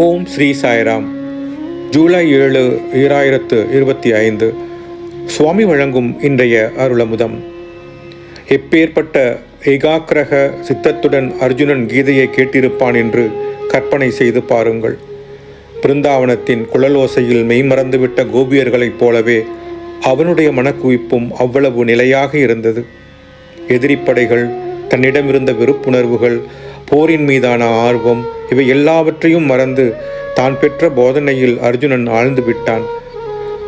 ஓம் ஸ்ரீ சாய்ராம். ஜூலை ஏழு ஈராயிரத்து இருபத்தி ஐந்து. சுவாமி வழங்கும் இன்றைய அருளமுதம். எப்பேற்பட்ட ஏகாக்கிரக சித்தத்துடன் அர்ஜுனன் கீதையை கேட்டிருப்பான் என்று கற்பனை செய்து பாருங்கள். பிருந்தாவனத்தின் குழலோசையில் மெய்மறந்துவிட்ட கோபியர்களைப் போலவே அவனுடைய மனக்குவிப்பும் அவ்வளவு நிலையாக இருந்தது. எதிரிப்படைகள் தன்னிடமிருந்த வெறுப்புணர்வுகள் போரின் மீதான ஆர்வம் இவை எல்லாவற்றையும் மறந்து தான் பெற்ற போதனையில் அர்ஜுனன் ஆழ்ந்து விட்டான்.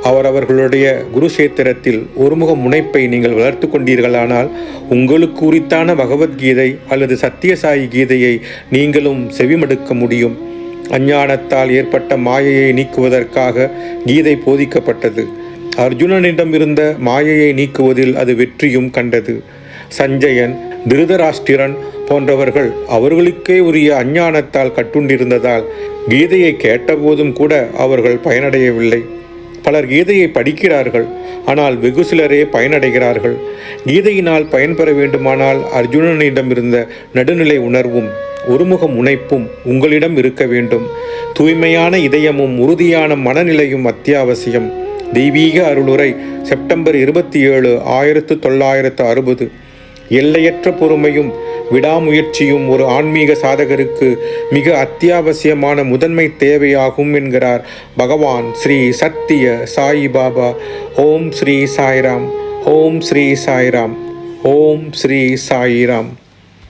அவர் அவர்களுடைய குருஷேத்திரத்தில் ஒருமுக முனைப்பை நீங்கள் வளர்த்து கொண்டீர்களானால் உங்களுக்கு உரித்தான பகவத்கீதை அல்லது சத்தியசாயி கீதையை நீங்களும் செவிமடுக்க முடியும். அஞ்ஞானத்தால் ஏற்பட்ட மாயையை நீக்குவதற்காக கீதை போதிக்கப்பட்டது. அர்ஜுனனிடம் இருந்த மாயையை நீக்குவதில் அது வெற்றியும் கண்டது. சஞ்சயன் திருதராஷ்டிரன் போன்றவர்கள் அவர்களுக்கே உரிய அஞ்ஞானத்தால் கட்டுண்டிருந்ததால் கீதையை கேட்டபோதும் கூட அவர்கள் பயனடையவில்லை. பலர் கீதையை படிக்கிறார்கள் ஆனால் வெகு சிலரே பயனடைகிறார்கள். கீதையினால் பயன்பெற வேண்டுமானால் அர்ஜுனனிடம் இருந்த நடுநிலை உணர்வும் ஒருமுக முனைப்பும் உங்களிடம் இருக்க வேண்டும். தூய்மையான இதயமும் உறுதியான மனநிலையும் அத்தியாவசியம். தெய்வீக அருளுரை செப்டம்பர் இருபத்தி ஏழு ஆயிரத்து தொள்ளாயிரத்து அறுபது. எல்லையற்ற பொறுமையும் விடாமுயற்சியும் ஒரு ஆன்மீக சாதகருக்கு மிக அத்தியாவசியமான முதன்மை தேவையாகும் என்கிறார் பகவான் ஸ்ரீ சத்திய சாயி பாபா. ஓம் ஸ்ரீ சாய்ராம். ஓம் ஸ்ரீ சாய்ராம். ஓம் ஸ்ரீ சாயிராம்.